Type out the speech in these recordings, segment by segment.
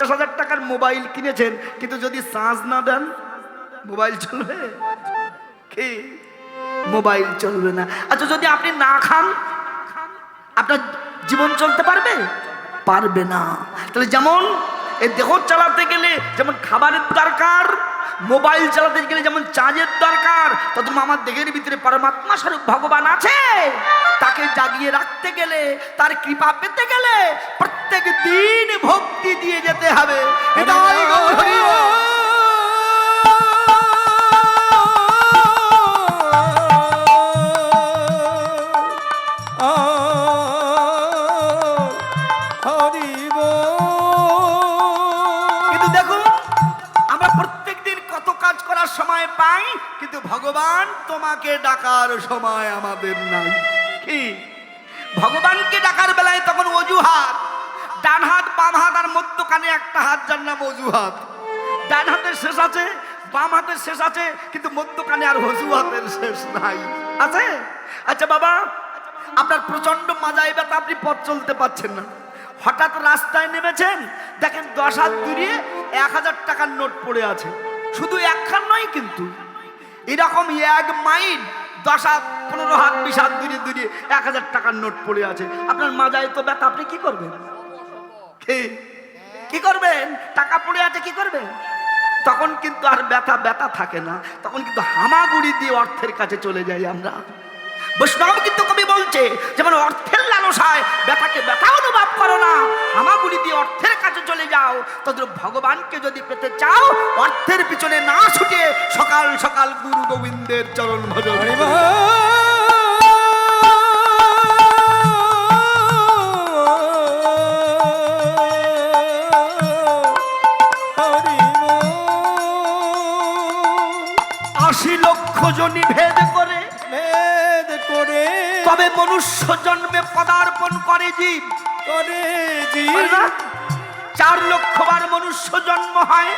পঞ্চাশ হাজার টাকার মোবাইল কিনেছেন, কিন্তু যদি চার্জ না দেন, মোবাইল চলবে? কি? মোবাইল চলবে না। আচ্ছা যদি আপনি না খান, আপনার জীবন চলতে পারবে? পারবে না। তাহলে যেমন এই দেহ চালাতে গেলে যেমন খাবারের দরকার মোবাইল চালাতে গেলে যেমন চার্জের দরকার তত আমার দেহের ভিতরে পরমাত্মা স্বরূপ ভগবান আছে। তাকে জাগিয়ে রাখতে গেলে, তার কৃপা পেতে গেলে প্রত্যেক দিন ভক্তি দিয়ে যেতে হবে। এটাই ভগবান তোমাকে ডাকার সময় আমাদের নাই। কি? ভগবানকে ডাকার বেলায় তখন অজুহাত। ডান হাত, বাম হাত আর মধ্যখানে একটা হাত, যার নাম অজুহাত। ডান হাতের শেষ আছে, বাম হাতের শেষ আছে, কিন্তু মধ্যখানে আর অজুহাতের শেষ নাই। আছে? আচ্ছা বাবা, আপনার প্রচণ্ড মাজায় ব্যথা, আপনি পথ চলতে পারছেন না। হঠাৎ রাস্তায় নেমেছেন, দেখেন দশ হাত দূরিয়ে এক হাজার টাকার নোট পড়ে আছে। শুধু একখান নয় কিন্তু। এরকম এক মাইল, দশ হাত, পনেরো হাত, বিশ হাত দূরে দূরে এক হাজার টাকার নোট পড়ে আছে। আপনার মাজায় তো ব্যথা, আপনি কি করবেন? কি? করবেন? টাকা পড়ে আছে, কি করবেন? তখন কিন্তু আর ব্যথা ব্যথা থাকে না। তখন কিন্তু হামাগুড়ি দিয়ে অর্থের কাছে চলে যাই আমরা। বৈষ্ণব কিন্তু কবি বলছে যেমন অর্থের লালসায় ব্যথাকে ব্যথা অনুভব করো না। হামাগুড়ি দিয়ে অর্থের কাছে চলে যাও। তদ্র ভগবানকে যদি পেতে চাও অর্থের পিছনে না ছুটে সকাল সকাল গুরু গোবিন্দের চরণ ভজন। আশি লক্ষ জনি ভেদ তবে মনুষ্য জন্মে পদার্পণ করে জীব। করে চার লক্ষ বার মনুষ্য জন্ম হয়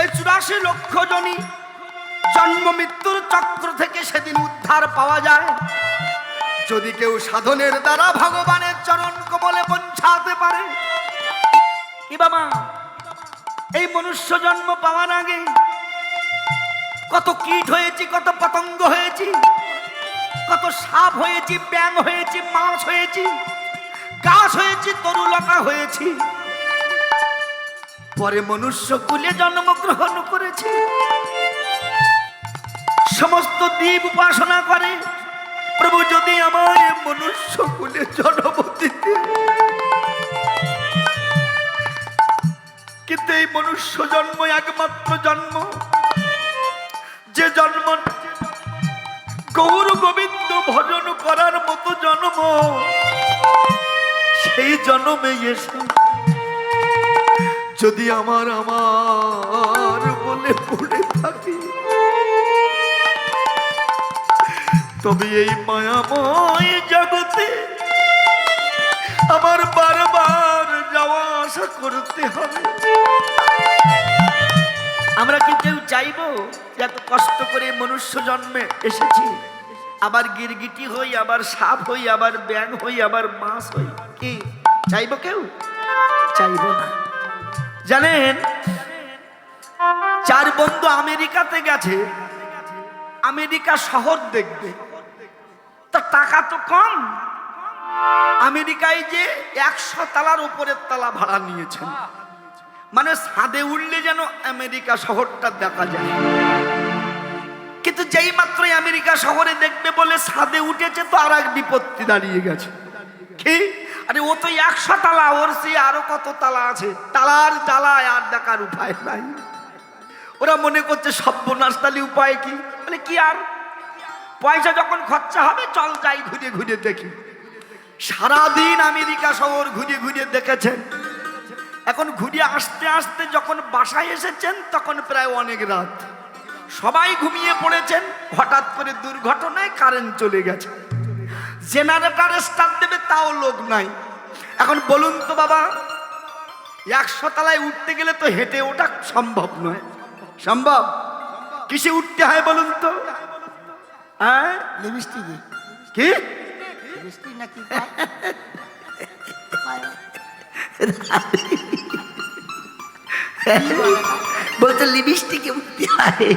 এই চুরাশি লক্ষ জনই জন্ম মৃত্যুর চক্র থেকে সেদিন উদ্ধার পাওয়া যায়। যদি কেউ সাধনের দ্বারা ভগবানের চরণ কমলে পৌঁছাতে পারে। কি বাবা? এই মনুষ্য জন্ম পাওয়ার আগে কত কীট হয়েছি কত পতঙ্গ হয়েছি কত সাপ হয়েছি ব্যাং হয়েছি, মাছ হয়েছি গাছ হয়েছি, তরুলতা হয়েছি। পরে মনুষ্য কুলে জন্মগ্রহণ করেছি। সমস্ত দ্বীপ উপাসনা করে, প্রভু যদি আমায় মনুষ্য কুলে জন্ম দিতে। কিন্তু এই মনুষ্য জন্ম একমাত্র জন্ম। যে জন্ম গৌর গোবিন্দ ভজন করার মতো জন্ম। সেই জন্মে এসে যদি আমার আমার বলে পড়ে থাকি, তবে এই মায়াময় জগতে আমার বারবার যাওয়া আসা করতে হবে। আমরা কি কেউ চাইব এত কষ্ট করে মনুষ্য জন্মে এসেছি? আবার গিরগিটি হই, আবার সাপ হই, আবার ব্যাং হই, আবার মাছ হই। কি? চাইব কেউ? চাইব না। জানেন, চার বন্ধু আমেরিকাতে গেছে। আমেরিকা শহর দেখবে। তা টাকা তো কম। আমেরিকায় যে একশো তালার উপরের তালা ভাড়া নিয়েছেন। মানে ছাদে উঠলে যেন আমেরিকা শহরটা দেখা যায়। কিন্তু যেই মাত্রই আমেরিকা শহরে দেখবে বলে ছাদে উঠেছে, তো আর এক বিপত্তি দাঁড়িয়ে গেছে। কি? আরে ও তো একশো তালা, ওর সে আরও কত তালা আছে? তালার জ্বালায় আর দেখার উপায় নাই। ওরা মনে করছে সব্যনাশ তালি উপায় কি? মানে কি আর? পয়সা যখন খরচা হবে, চল যাই ঘুরে ঘুরে দেখি। সারাদিন আমেরিকা শহর ঘুরে ঘুরে দেখেছেন এখন ঘুরে আসতে আসতে যখন বাসায় এসেছেন, তখন প্রায় অনেক রাত। সবাই ঘুমিয়ে পড়েছেন। হঠাৎ করে দুর্ঘটনায় কারেন্ট চলে গেছে। জেনারেটার স্টার্ট দেবে তাও লোক নাই। এখন বলুন তো বাবা একশো তলায় উঠতে গেলে তো হেঁটে ওঠা সম্ভব নয়। সম্ভব? কিসে উঠতে হয় বলুন তো? হ্যাঁ? লিপস্টিকে। কি? লিপস্টিক নাকি পায়? বলছে লিপস্টিকে উঠতে হয়।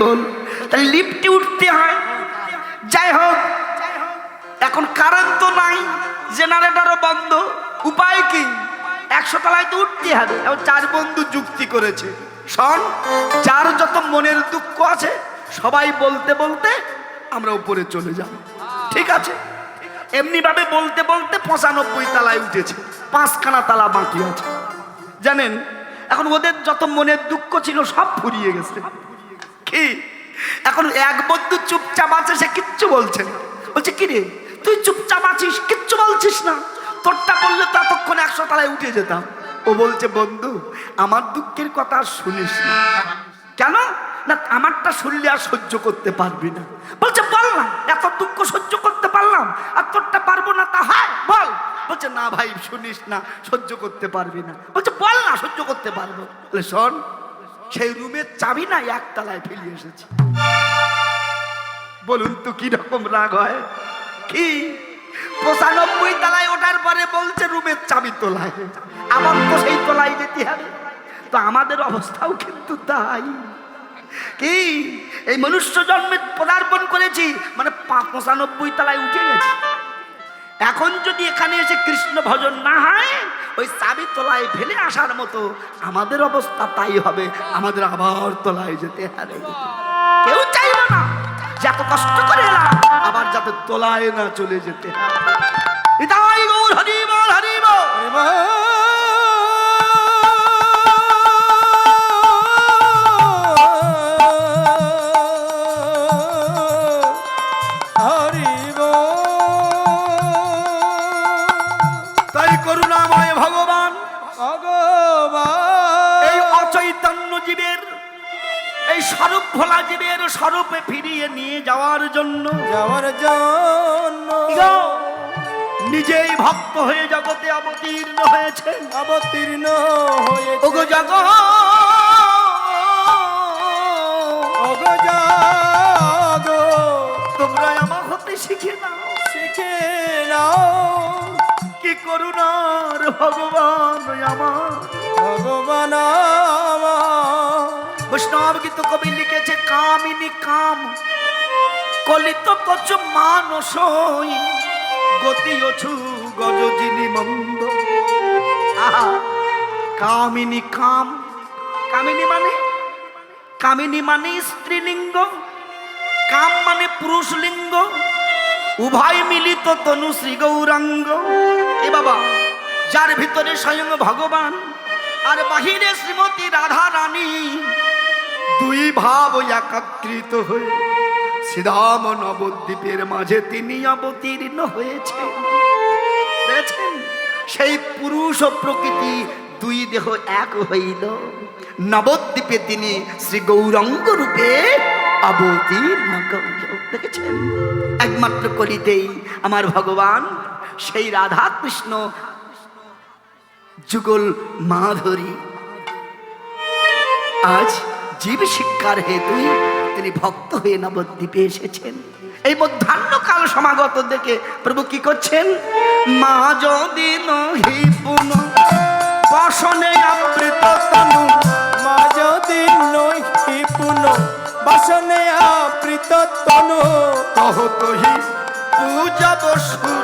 বল, তাহলে লিফটে উঠতে হয়। যাই হোক, এখন কারেন্ট তো নাই জেনারেটরও বন্ধ। উপায় কি? একশো তলায় তো উঠতে হবে। এবং চার বন্ধু যুক্তি করেছে। শোন, যার যত মনের দুঃখ আছে, সবাই বলতে বলতে আমরা উপরে চলে যাব। ঠিক আছে? এমনি ভাবে বলতে বলতে পঁচানব্বই তালায় উঠেছে। পাঁচখানা তালা বাকি আছে। জানেন, এখন ওদের যত মনের দুঃখ ছিল সব ফুরিয়ে গেছে। কি? এখন এক বন্ধু চুপচাপ আছে, সে কিচ্ছু বলছে না। বলছে, কি রে, তুই চুপচাপ আছিস? কিচ্ছু বলছিস না। তোরটা বললে ততক্ষণ একশো তালায় উঠে যেতাম। ও বলছে, বন্ধু, আমার দুঃখের কথা আর শুনিস না। কেন? না, আমারটা শুনলে আর সহ্য করতে পারবি না। বলছে বল না এত দুঃখ সহ্য করতে পারলাম, আর তোরটা পারব না তা হয়, বল। বলছে, না ভাই, শুনিস না, সহ্য করতে পারবি না। বলছে, বল না, সহ্য করতে পারব। বলে, শোন, সেই রুমের চাবি না একতলায় ফেলে এসেছি। বলুন তো কি রকম রাগ হয়? কি? পঁচানব্বই তলায় ওঠার পরে বলছে, রুমের চাবি তোলায়। আমার তো সেই তলায় যেতে হবে। তো আমাদের অবস্থাও কিন্তু তাই। কি? এই মনুষ্য জন্মে পদার্পণ করেছি মানে পঁচানব্বই তলায় উঠে গেছি। এখন যদি এখানে এসে কৃষ্ণ ভজন না হয়, ওই চাবি তলায় ফেলে আসার মতো আমাদের অবস্থা তাই হবে, আমাদের আবার তলায় যেতে হবে। কেউ চাইবে না, যত কষ্ট করে এলাম, আবার যাতে তলায় না চলে যেতে গৌর হরি বল। হরি বল। করুণাময় ভগবান। এই অচৈতন্য জীবের এই স্বরূপ ভোলা জীবের স্বরূপে ফিরিয়ে নিয়ে যাওয়ার জন্য যাওয়ার জন্য নিজেই ভক্ত হয়ে জগতে অবতীর্ণ হয়েছে। অবতীর্ণ ওগো হয়েছে জগৎ ওগো জাগো। তোমরা আমার হতে শিখে নাও। শিখে নাও। কি করুণার ভগবান আমার। ভগবান বৈষ্ণব গীত কবি লিখেছে কামিনী কাম। কলিত কচ মানসই গতি অছু গজজিনি মন্দ। কামিনী কাম। কামিনী মানে? কামিনী মানে স্ত্রীলিঙ্গ। কাম মানে পুরুষ লিঙ্গ উভয় মিলিত তনু শ্রী গৌরাঙ্গ। এ বাবা, যার ভিতরে স্বয়ং ভগবান আর বাহিরে শ্রীমতী রাধা রানী দুই ভাব একাকৃত হয়ে শ্রীরাম নবদ্বীপের মাঝে তিনি অবতীর্ণ হয়েছে সেই পুরুষ প্রকৃতি দুই দেহ এক হইল। নবদ্বীপে তিনি শ্রী গৌরঙ্গ রূপে অবতীর্ণ দেখেছেন? একমাত্র কলিতেই আমার ভগবান সেই রাধা কৃষ্ণ যুগল মাধুরী। আজ জীব শিক্ষার হেতুই তিনি ভক্ত হয়ে নবদ্বীপে এসেছেন। এই মধ্যাহ্নকাল সমাগত দেখে প্রভু কি করছেন? মা যদি নহি পুন বসনে তনু, কহ তহি পূজা বসু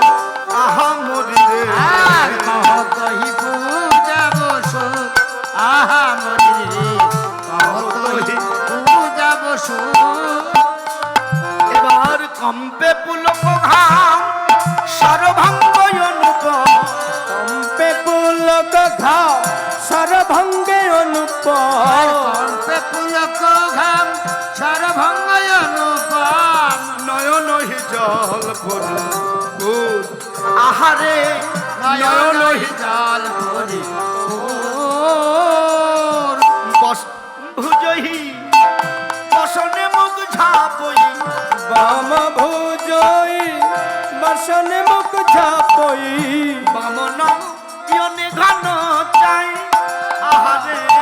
এবার কম্পে পুলক ঘাম সর্বাঙ্গ কম্পে পুলক ঘাম সরভঙ্গে অনুপম কম্পে পুলক ঘাম সরভঙ্গ অনুপম নয়ন হি জল পরি আহারে নয়ন হি জল ভুজহি বসনে মুখ ঝাপই। বাম ভুজই। বসনে মুখ ঝাপই। বামন ইয়নে ঘন চাই। আহারে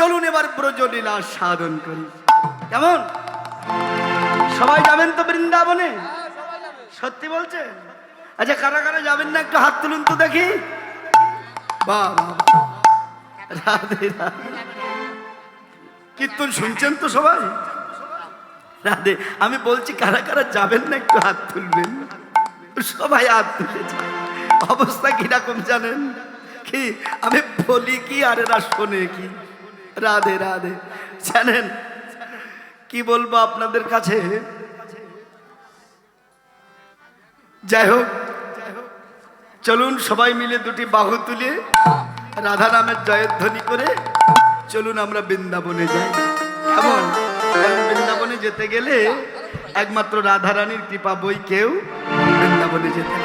চলুন এবার ব্রজলীলা সাধন করি। কেমন? সবাই যাবেন তো বৃন্দাবনে? সত্যি বলছে আচ্ছা কারা কারা যাবেন না একটু হাত তুলুন তো দেখি। রাধে কীর্তন শুনছেন তো সবাই? রাধে, আমি বলছি কারা কারা যাবেন না একটু হাত তুলবেন? সবাই হাত তুলেছে অবস্থা কীরকম জানেন? কি, আমি বলি কি আর এরা শোনে কি? রাধে রাধে। জানেন, কি বলব আপনাদের কাছে? যাই হোক, চলুন সবাই মিলে দুটি বাহু তুলে রাধা নামের জয়ধ্বনি করে চলুন আমরা বৃন্দাবনে যাই। কেমন? বৃন্দাবনে যেতে গেলে একমাত্র রাধারানীর কৃপা বই কেউ বৃন্দাবনে যেতে